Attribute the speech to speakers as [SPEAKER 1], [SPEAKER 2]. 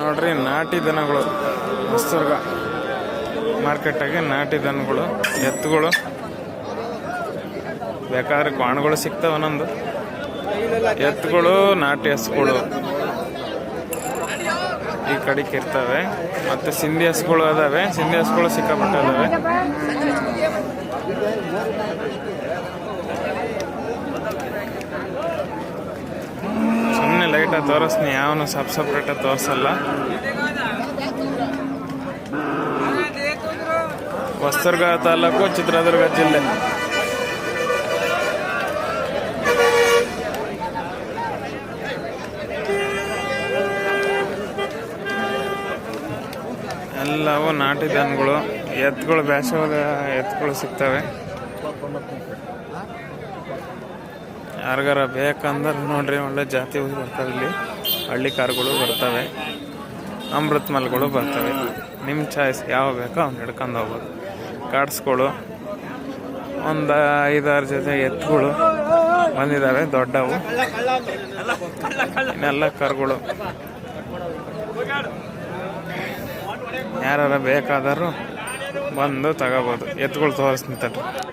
[SPEAKER 1] ನೋಡ್ರಿ, ನಾಟಿ ದನಗಳು. ಹೊಸದುರ್ಗ ಮಾರ್ಕೆಟಾಗೆ ನಾಟಿ ದನಗಳು, ಎತ್ತುಗಳು. ಬೇಕಾದ್ರೆ ಕ್ವಾಣಗಳು ಸಿಗ್ತಾವ ಒಂದೊಂದು ಎತ್ತುಗಳು, ನಾಟಿ ಹಸುಗಳು. ಈ ಕಡೆಗೆ ಇರ್ತವೆ. ಮತ್ತೆ ಸಿಂಧಿ ಹಸುಗಳು ಅದಾವೆ. ಸಿಂಧಿ ಹಸುಗಳು ಸಿಕ್ಕಾಪಟ್ಟೆ ಅದಾವೆ. ಸುಮ್ಮನೆ ತೋರಿಸ್ತೀನಿ. ಯಾವನು ಸಬ್ ಸಪ್ರೇಟಾಗಿ ತೋರಿಸಲ್ಲ. ಹೊಸದುರ್ಗ ತಾಲೂಕು, ಚಿತ್ರದುರ್ಗ ಜಿಲ್ಲೆ. ಎಲ್ಲವೂ ನಾಟಿ ದನಗಳು ಎತ್ತುಗಳು ಬೇಸವಾದ ಎತ್ತುಗಳು ಸಿಗ್ತವೆ. ಯಾರಿಗಾರ ಬೇಕಂದ್ರೆ ನೋಡ್ರಿ, ಒಳ್ಳೆ ಜಾತಿ ಬರ್ತಾವೆ ಇಲ್ಲಿ. ಹಳ್ಳಿ ಕಾರುಗಳು ಬರ್ತವೆ. ಅಮೃತ್ ಮಲ್ಗಳು ಬರ್ತವೆ. ನಿಮ್ಮ ಚಾಯ್ಸ್ ಯಾವ ಬೇಕೋ ಅವ್ನು ಹಿಡ್ಕೊಂಡು ಹೋಗ್ಬೋದು. ಕಾಡ್ಸ್ಗಳು ಒಂದು ಐದಾರು ಜೊತೆ ಎತ್ತುಗಳು ಬಂದಿದ್ದಾವೆ ದೊಡ್ಡವು. ಇನ್ನೆಲ್ಲ ಕರುಗಳು. ಯಾರು ಬೇಕಾದರೂ ಬಂದು ತಗೋಬೋದು. ಎತ್ತುಗಳು ತೋರಿಸ್ತಾರೆ